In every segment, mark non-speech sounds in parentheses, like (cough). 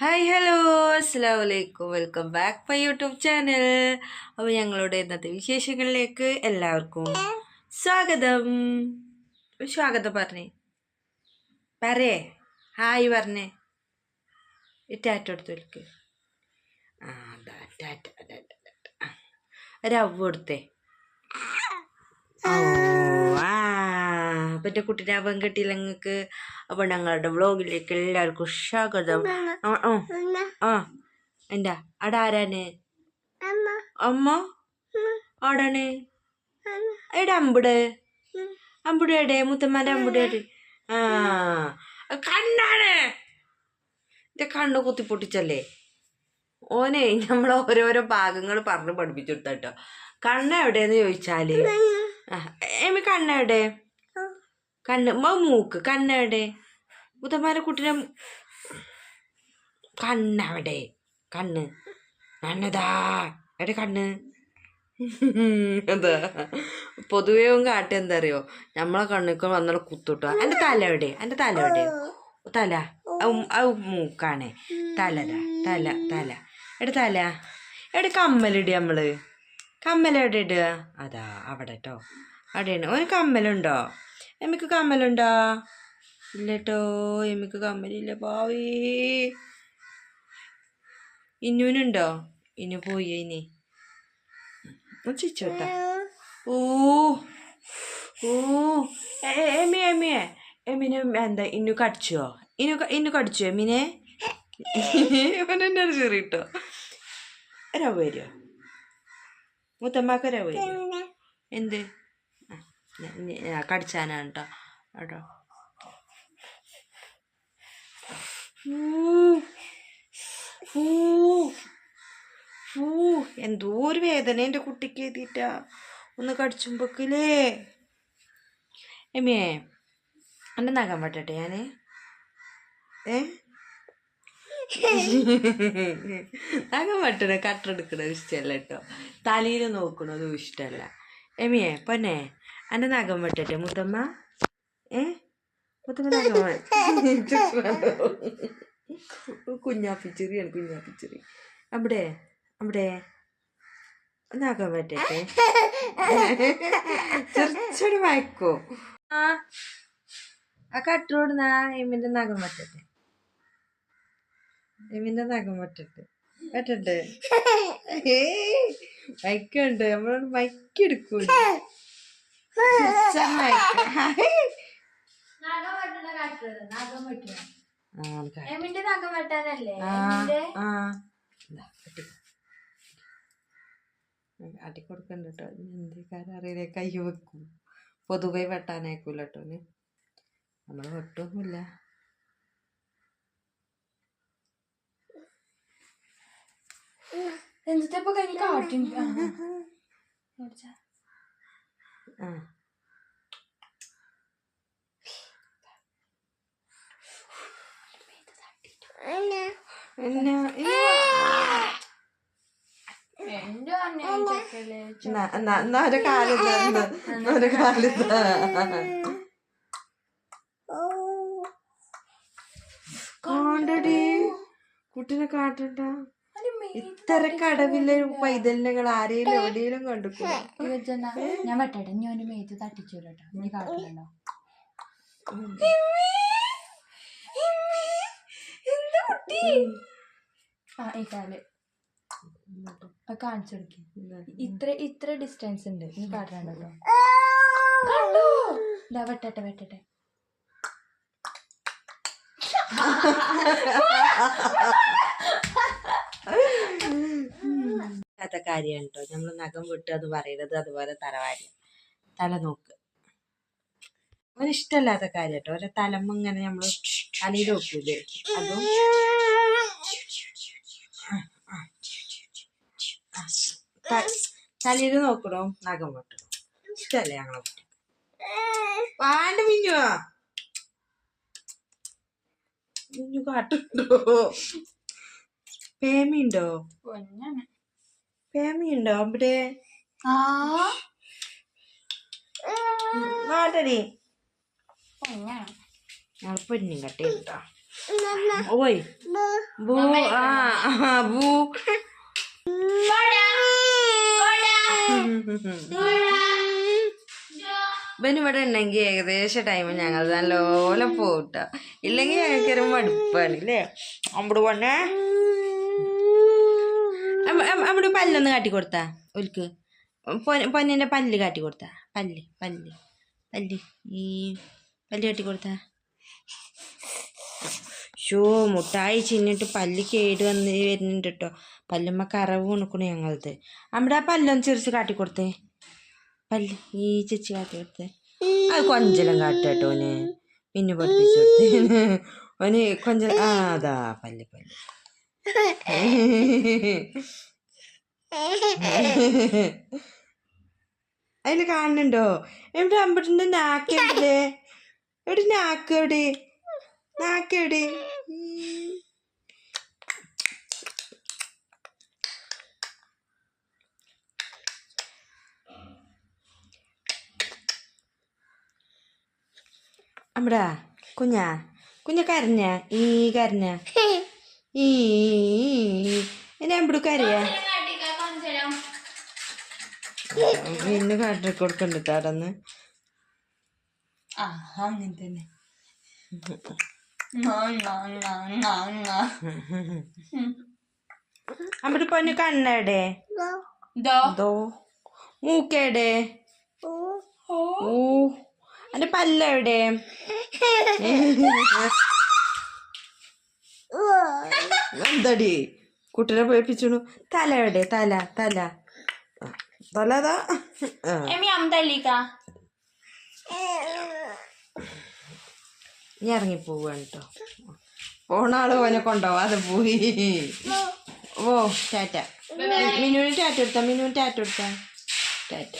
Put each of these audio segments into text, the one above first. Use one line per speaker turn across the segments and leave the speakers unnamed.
Hi hello അസ്സാം വലൈക്കും welcome back my YouTube channel അപ്പോൾ ഞങ്ങളുടെ ഇന്നത്തെ വിശേഷങ്ങളിലേക്ക് എല്ലാവർക്കും സ്വാഗതം. സ്വാഗതം പറഞ്ഞേ. പറയേ. ഹായ് പറഞ്ഞേ. ടാറ്റ എടുത്തു ആ അതാ ടാറ്റ ടാറ്റ ടാറ്റ. ആ, ഒരവ്വ് കൊടുത്തേ. പറ്റ കുട്ടീനെ അവൻ കിട്ടിയില്ല നിങ്ങൾക്ക് അപ്പോൾ ഞങ്ങളുടെ വ്ളോഗിലേക്ക് എല്ലാവർക്കും സ്വാഗതം. ആ എന്താ? അവിടെ ആരാണ്? അമ്മ. ആടാണ് എവിടെ അമ്പുട്. അമ്പിടെ എവിടെ? മുത്തമ്മന്റെ അമ്പിടെ എവിടെ? ആ. കണ്ണാണ്. എന്റെ കണ്ണ് കുത്തി പൊട്ടിച്ചല്ലേ? ഓനെ നമ്മൾ ഓരോരോ ഭാഗങ്ങൾ പറഞ്ഞ് പഠിപ്പിച്ചു കൊടുത്താട്ടോ. കണ്ണ എവിടെയെന്ന് ചോദിച്ചാൽ? ആ, എമ്മി കണ്ണ് എവിടെ? കണ്ണ് മ മൂക്ക് കണ്ണവിടെ എവിടെ? കുട്ടിനെ കണ്ണവിടെ കണ്ണ്. കണ്ണതാ എവിടെ കണ്ണ്? (laughs) അതാ പൊതുവേ കാട്ടി എന്താ അറിയോ നമ്മളെ കണ്ണിക്ക് വന്നാൽ കുത്തുട്ടോ. എന്റെ തല എവിടെ? എന്റെ തല എവിടെ? തല. മൂക്കാണ്. തലതാ. തല തല. എവിടെ തല? എവിടെ കമ്മലിടുക നമ്മൾ? കമ്മൽ എവിടെ ഇടുക അതാ അവിടെ കേട്ടോ അവിടെയാണ് ഒരു കമ്മലുണ്ടോ? എമ്മക്ക് കമ്മലുണ്ടോ? ഇല്ല കേട്ടോ എമ്മക്ക് കമ്മലില്ല. പാവേ. ഇന്നുവിനുണ്ടോ ഇന്നു പോയി ഇനി. ചിച്ചോട്ടാ ഓ ഓ എമ്മി എമ്മിയെ എമ്മിനെ എന്താ ഇന്നു കടിച്ചോ? ഇന്നു ഇന്നു കടിച്ചോ എമ്മിനെ? ഇവനെന്നെ ഒരു ചെറിയ കിട്ടോ രവ വരുമോ മുത്തമ്മാക്ക് രവ വരുമോ എന്ത്? കടിച്ചാനാണ് കേട്ടോ കേട്ടോ എന്തോ ഒരു വേദന എന്റെ കുട്ടിക്ക് എഴുതിയിട്ടാ. ഒന്ന് കടിച്ചുമ്പോക്കില്ലേ. എമ്മിയേ എന്റെ നഖം പെട്ടെ ഞാൻ ഏ? നഖം പറ്റണ കട്ടെടുക്കണ ഇഷ്ടമല്ല കേട്ടോ തലയിൽ നോക്കണതും ഇഷ്ടമല്ല എമ്മിയേ പൊന്നെ. എന്റെ നഖം വെട്ടട്ടെ മുത്തമ്മ? ഏ? മുത്തമ്മ (laughs) നഖം കുഞ്ഞാപ്പിച്ചെറിയാണ് കുഞ്ഞാപ്പിച്ചെറി അവിടെ അവിടെ. നഖം വെട്ടട്ടെ. ചെറിച്ചൊരു മയക്കോ? ആ ആ കട്ടോടുന്ന എമ്മിന്റെ നഖം വെട്ടട്ടെ. എമ്മിന്റെ നഖം വെട്ടട്ടെ. വെട്ടട്ടെ. ഏയ് മൈക്കുണ്ട് നമ്മളോട് മൈക്ക് എടുക്കൂല
എമിന്റെ നഖം വെട്ടാനല്ലേ?
അടി കൊടുക്കണ്ട കേട്ടോ. എന്തിക്കാരും അറിയില്ല. കൈ വെക്കും. പൊതുവെ വെട്ടാനേക്കൂല കേട്ടോ നമ്മൾ വെട്ടൊന്നുമില്ല.
എന്നിട്ട് ഇപ്പൊ കഴിഞ്ഞ് കാട്ടി
എന്നാ ഒരു ഒരു കാണ്ടടി. കുട്ടിനെ കാട്ടണ്ട. ഇത്ര കടവിലെ പൈതലിനകൾ ആരെയും എവിടെയും കണ്ടിട്ടില്ല
ഞാൻ വെട്ടട്ടെ ഞാൻ ഒരു മേത്ത് തട്ടിച്ചു കേട്ടോ നീ കാട്ടിലുണ്ടോ ആ ഈ കാൽ. കാണിച്ചു കൊടുക്കും. ഇത്ര ഇത്ര ഡിസ്റ്റൻസ് ഉണ്ട്. നീ കാട്ടണ്ടല്ലോ കണ്ടോ? ഇതാ വെട്ടട്ടെ വെട്ടട്ടെ. (laughs) (laughs)
ഇല്ലാത്ത കാര്യമാണ് കേട്ടോ നമ്മൾ നഖം വിട്ട് എന്ന് പറയുന്നത് അതുപോലെ തലവാരി. തല നോക്ക് അവന് ഇഷ്ടമല്ലാത്ത കാര്യം കേട്ടോ ഓരോ തലമ്മ ഇങ്ങനെ നമ്മൾ തലയിൽ വെക്കൂലേ അതും തലയിൽ നോക്കണോ? നഖം വെട്ടണം? ഇഷ്ടല്ലേ ഞങ്ങളെ കുട്ടി? പാണ്ട് മിഞ്ഞുവാ? മിഞ്ഞു കാട്ടുണ്ടോ? പേമിയുണ്ടോ
പൊന്നാണ്.
പേമിയുണ്ടോ? അവിടെ?
ആ.
ഞങ്ങൾ പെണ്ണും കട്ടി കേട്ടോ ഓയ്. ബൂ. ആ ആ, ബൂ. ഇവൻ ഇവിടെ ഉണ്ടെങ്കിൽ ഏകദേശം ടൈം ഞങ്ങൾ നല്ലോലം പോട്ടോ ഇല്ലെങ്കിൽ ഞങ്ങൾക്ക് ഒരു മടുപ്പാണ് ഇല്ലേ? അമ്പട് പോണേ. അവിടെ പല്ലൊന്ന് കാട്ടി കൊടുത്താ ഒരിക്ക് പൊന്നിന്റെ പല്ല് കാട്ടി കൊടുത്താ പല്ല് പല്ല് പല്ല്. ഈ പല്ല് കാട്ടി കൊടുത്താ ഷോ മുട്ടായി ചിന്നിട്ട് പല്ല് കേട് വന്ന് വരുന്നുണ്ട് കേട്ടോ പല്ലുമ്മ കറവ് ഉണക്കണു ഞങ്ങളത്. നമ്മുടെ ആ പല്ലൊന്ന് ചിരിച്ച് കാട്ടി കൊടുത്തേ പല്ല് ഈ ചേച്ചി കാട്ടി കൊടുത്തേ അത് കൊഞ്ചലം കാട്ടോ ഓന്. പിന്നെ പഠിപ്പിച്ചു കൊടുത്തേ. (laughs) ഓന് കൊഞ്ചലം ആ അതാ പല്ല് പല്ല്. (laughs) അതിൽ കാണുന്നുണ്ടോ? എവിടെ അമ്പട്ടിന്റെ നാക്ക് എവിടെ? എവിടെ നാക്ക് എവിടെ? നാക്ക് എവിടെ. അമ്പടാ കുഞ്ഞാ കുഞ്ഞ കരഞ്ഞ ഈ കരഞ്ഞ. ഈ കരയാ പിന്നെ കാട്ടി കൊടുക്കണ്ട
തടന്ന് അങ്ങനെ തന്നെ.
പൊന്നു കണ്ണെടെ? ദോ. മൂക്കെടെ ഓ. അന്റെ പല്ലെവിടെ? (laughs) എന്തടി കുട്ടിനെ പേപ്പിച്ചു തല എവിടെ? തല തല. തലതാ തല ഇറങ്ങി ഇറങ്ങിപ്പോവാണ് കേട്ടോ പോണ ആൾ ഓനെ കൊണ്ടുപോവാതെ പോയി. ഓ ടാറ്റ. മിനുവിന് ടാറ്റ കൊടുത്ത മിനുവിന് ടാറ്റ കൊടുത്ത. ടാറ്റ.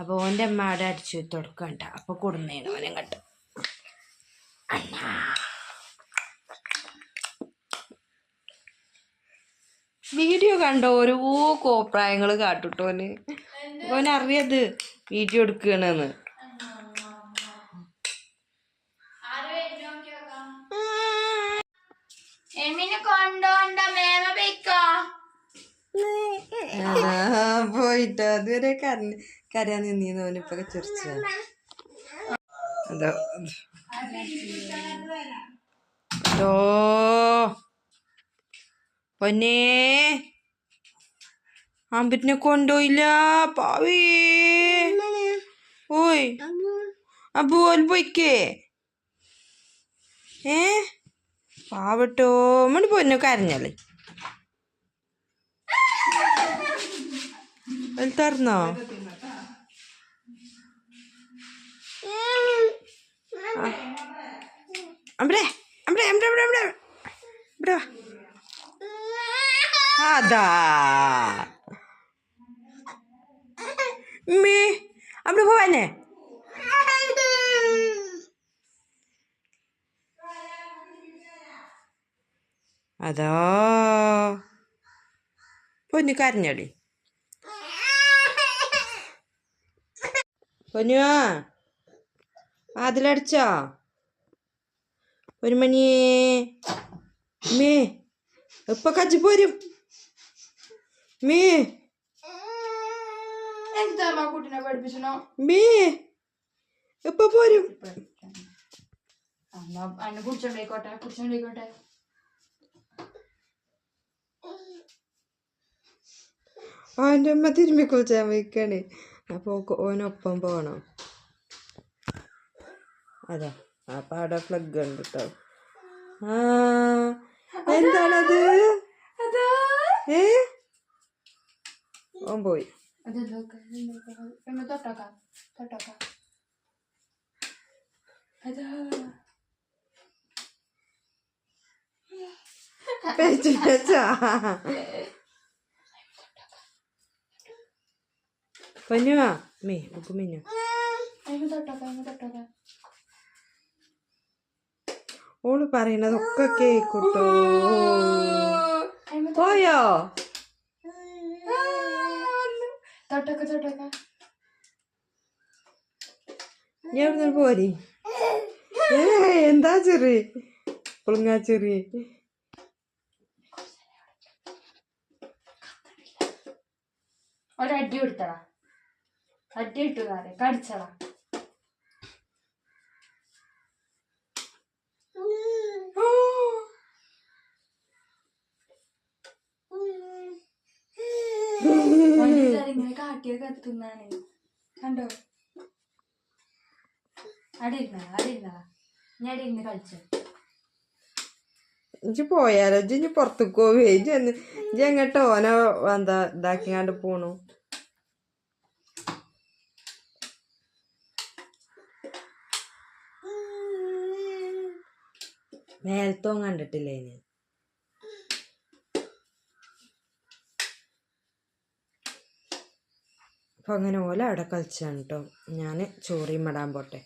അപ്പൊ ഓന്റെ അമ്മ അവിടെ അടിച്ചു തുടക്കണ്ട അപ്പൊ കൊടുന്നേണ് ഓനെ കണ്ട് വീഡിയോ കണ്ടോ? ഓരോ കോപ്രായങ്ങൾ കാട്ടുട്ടോന് ഓനറിയത് വീഡിയോ എടുക്കണെന്ന്. പോയിട്ടോ അതുവരെ കരഞ്ഞ കരയാൻ നിന്നീന്ന് ഓനിപ്പൊ ചിരിച്ച. അതോ. അതോ. പൊന്നേ. അമ്പറ്റിനെ കൊണ്ടോയില്ല പാവേ. ഓയ്. അപ്പൊ ഓൽ പോയിക്കേ. ഏ? പാവട്ടോ മണി പൊന്നു കരഞ്ഞല്ലേ അതിൽ തുറന്നോ? അമ്പടേ അമ്പടേ അമ്പടേ അമ്പടേ അമ്പടേ ഇവിടെ. വാ അതാ മേ അവിടെ പോവാനേ അതാ പൊന്നു കരഞ്ഞടി പൊന്നു അതിലടിച്ചോ ഒരു മണിയേ മേ ഇപ്പൊ കച്ചി മേ.
എന്താ കുട്ടിനെ പഠിപ്പിച്ചണോ
മീ. ഇപ്പൊ പോരും.
അതിനെ കുടിച്ചോണ്ടേക്കോട്ടെ കുടിച്ചോണ്ടേക്കോട്ടെ
അവന്റെ അമ്മ തിരുമ്പി കുളിച്ചാൻ വയ്ക്കണേ അപ്പോൾ ഓനൊപ്പം പോകണം അതാ അപ്പം അവിടെ പ്ലഗ് ഉണ്ട് കേട്ടോ ആ എന്താണത്
അതാ
ഏ ഓൻ പോയി പേച്ച് പേച്ചാ. പൊന്നുവാ മേ ബുക്ക്
തൊട്ടോക്കാം
ഓൾ പറയണതൊക്കെ കേക്കൂട്ടോ പോയോ?
തൊട്ടോക്ക തൊട്ടോക്ക.
ഞാൻ പോരി? എന്താ ചെറി? പുളുങ്ങാ ചെറി.
ഒരടി കൊടുത്തടാ. അടി ഇട്ടു കാര്യം കടിച്ചടാ. ഇങ്ങനെ കാട്ടിയൊക്കെ എത്തുന്നാണ് കണ്ടോ? അടി ഇരുന്നടാ അടി ഇരുന്നടാ ഞാൻ അടി ഇരുന്ന് കളിച്ചു.
ഇജ്ജ് പോയാലോ? ഇജ്ജ് ഇനി പുറത്തേക്ക് പോവേ. ഇജ്ജ് ഇജ്ജ് എങ്ങോട്ടോ ഓനെ എന്താ ഇതാക്കിയാണ്ട് പോണു? മേലത്തോൻ കണ്ടിട്ടില്ലേ ഇനി? അപ്പൊ അങ്ങനെ ഓല അവിടെ കളിച്ചാണ് കേട്ടോ ഞാൻ ചോറിയും ഇടാൻ പോട്ടെ.